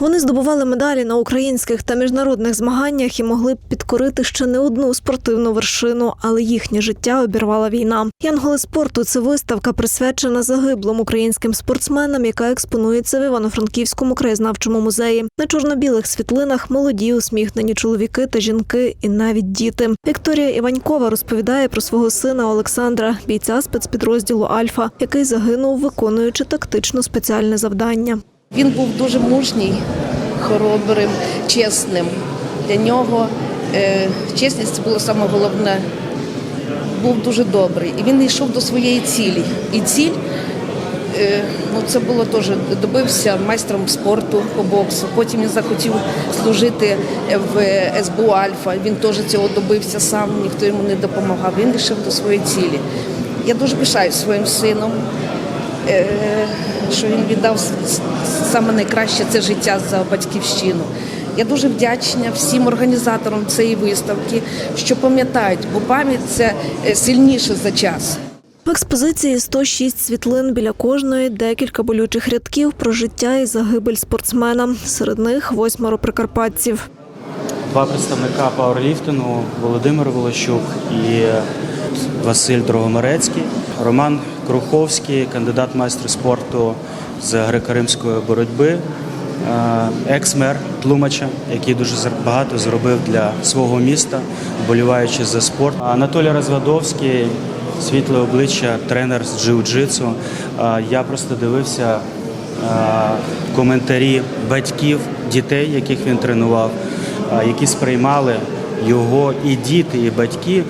Вони здобували медалі на українських та міжнародних змаганнях і могли б підкорити ще не одну спортивну вершину, але їхнє життя обірвала війна. Янголи спорту це виставка, присвячена загиблим українським спортсменам, яка експонується в Івано-Франківському краєзнавчому музеї. На чорно-білих світлинах молоді усміхнені чоловіки та жінки, і навіть діти. Вікторія Іванькова розповідає про свого сина Олександра, бійця спецпідрозділу Альфа, який загинув, виконуючи тактично спеціальне завдання. Він був дуже мужній, хоробрим, чесним. Для нього е, чесність це було саме головне. Був дуже добрий. І він йшов до своєї цілі. І ціль е, ну, це було теж добився майстром спорту по боксу. Потім він захотів служити в СБУ Альфа. Він теж цього добився сам, ніхто йому не допомагав. Він йшов до своєї цілі. Я дуже пишаюсь своїм сином. Е, що він віддав саме найкраще це життя за батьківщину. Я дуже вдячна всім організаторам цієї виставки, що пам'ятають, бо пам'ять це е, сильніше за час. В експозиції 106 світлин біля кожної декілька болючих рядків про життя і загибель спортсмена. Серед них восьмеро прикарпатців. Два представника пауерліфтингу Володимир Волощук і Василь Дрогомерецький, Роман Круховський, кандидат майстер спорту з греко-римської боротьби, е, екс-мер Тлумача, який дуже багато зробив для свого міста, вболіваючи за спорт. Анатолій Розвадовський, світле обличчя, тренер з джиу-джитсу. Е, Я просто дивився е, коментарі батьків дітей, яких він тренував, які сприймали його і діти, і батьки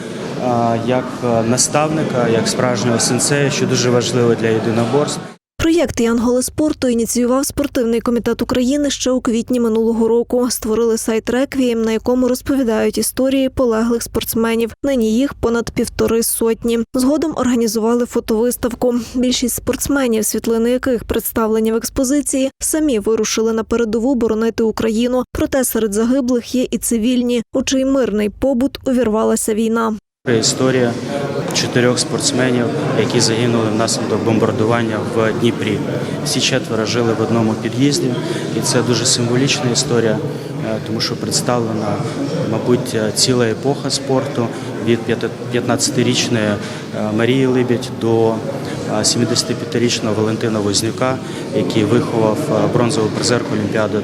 як е, наставника, як справжнього сенсея, що дуже важливо для єдиноборств. Проєкт Янголи спорту ініціював спортивний комітет України ще у квітні минулого року. Створили сайт Реквієм, на якому розповідають історії полеглих спортсменів. Нині їх понад півтори сотні. Згодом організували фотовиставку. Більшість спортсменів, світлини яких представлені в експозиції, самі вирушили на передову боронити Україну. Проте серед загиблих є і цивільні, у чий мирний побут увірвалася війна. Історія чотирьох спортсменів, які загинули внаслідок бомбардування в Дніпрі. Всі четверо жили в одному під'їзді, і це дуже символічна історія, е, тому що представлена, мабуть, е, ціла епоха спорту від 15-річної е, Марії Либідь до е, 75-річного Валентина Вознюка, який виховав е, бронзову призерку Олімпіади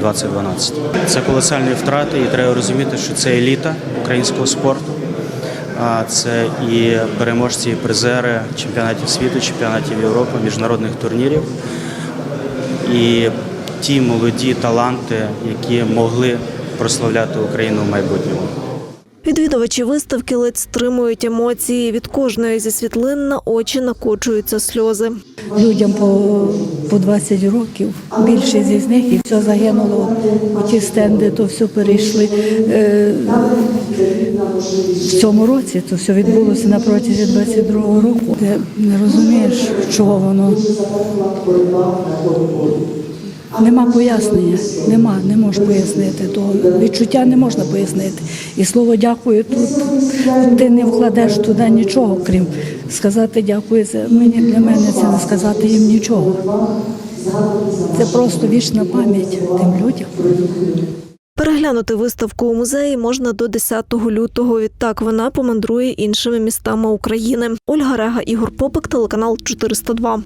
2012. Це колосальні втрати, і треба розуміти, що це еліта українського спорту. Це і переможці, і призери чемпіонатів світу, чемпіонатів Європи, міжнародних турнірів. І ті молоді таланти, які могли прославляти Україну в майбутньому. Відвідувачі виставки ледь стримують емоції. Від кожної зі світлин на очі накочуються сльози. Людям по, по 20 років. Більшість із них і все загинуло. Ті стенди, то все перейшли. Е, в цьому році то все відбулося на протязі 22-го року. Ти не розумієш, чого воно. Нема пояснення, нема, не можеш пояснити того. Відчуття не можна пояснити. І слово дякую тут ти не вкладеш туди нічого, крім сказати дякую. Це мені для мене це не сказати їм нічого. Це просто вічна пам'ять тим людям. Переглянути виставку у музеї можна до 10 лютого. Відтак вона помандрує іншими містами України. Ольга Рега, Ігор Попик, телеканал 402.